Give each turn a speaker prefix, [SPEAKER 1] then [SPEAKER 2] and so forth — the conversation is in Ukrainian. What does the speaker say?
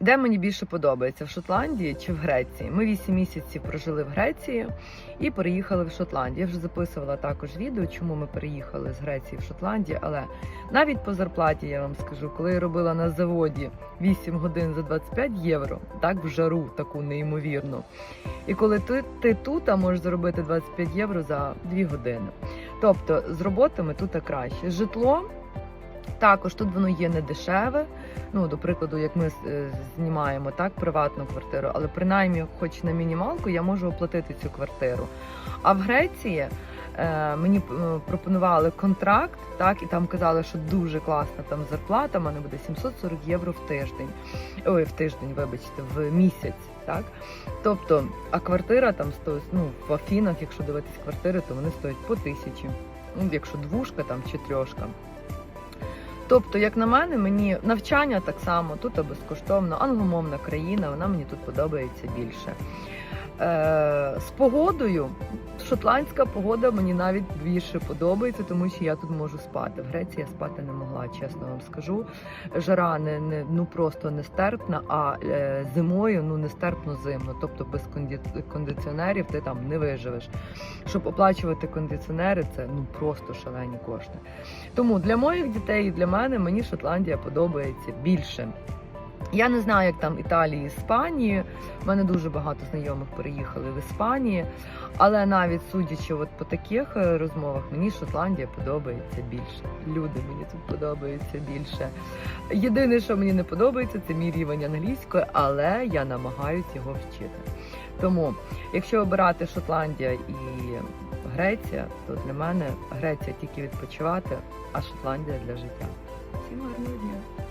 [SPEAKER 1] Де мені більше подобається в Шотландії чи в Греції? Ми 8 місяців прожили в Греції і переїхали в Шотландію. Я вже записувала також відео, чому ми переїхали з Греції в Шотландію. Але навіть по зарплаті я вам скажу, коли я робила на заводі 8 годин за 25 євро, так в жару таку неймовірну. І коли ти, ти тут а можеш заробити 25 євро за 2 години. Тобто з роботами тут краще. Житло також тут воно є не дешеве. Ну, до прикладу, як ми е, знімаємо так приватну квартиру, але принаймні, хоч на мінімалку, я можу оплатити цю квартиру. А в Греції е, мені е, пропонували контракт, так і там казали, що дуже класна там зарплата. в мене буде 740 євро в тиждень. Ой, в тиждень, вибачте, в місяць. Так, тобто, а квартира там стоїть, ну в Афінах, якщо дивитись квартири, то вони стоять по тисячі. Ну, якщо двушка там чи трьошка. Тобто, як на мене, мені навчання так само, тут безкоштовно, англомовна країна, вона мені тут подобається більше. Е, з погодою, шотландська погода мені навіть більше подобається, тому що я тут можу спати. В Греції я спати не могла, чесно вам скажу. Жара не, не ну просто нестерпна, а е, зимою ну нестерпно зимно. Тобто без кондиціонерів ти там не виживеш. Щоб оплачувати кондиціонери, це ну просто шалені кошти. Тому для моїх дітей і для мене мені Шотландія подобається більше. Я не знаю, як там Італії, Іспанії. У мене дуже багато знайомих переїхали в Іспанії, але навіть судячи от по таких е, розмовах, мені Шотландія подобається більше. Люди мені тут подобаються більше. Єдине, що мені не подобається, це мій рівень англійської, але я намагаюся його вчити. Тому, якщо обирати Шотландія і Греція, то для мене Греція тільки відпочивати, а Шотландія для життя. Всім гарного дня!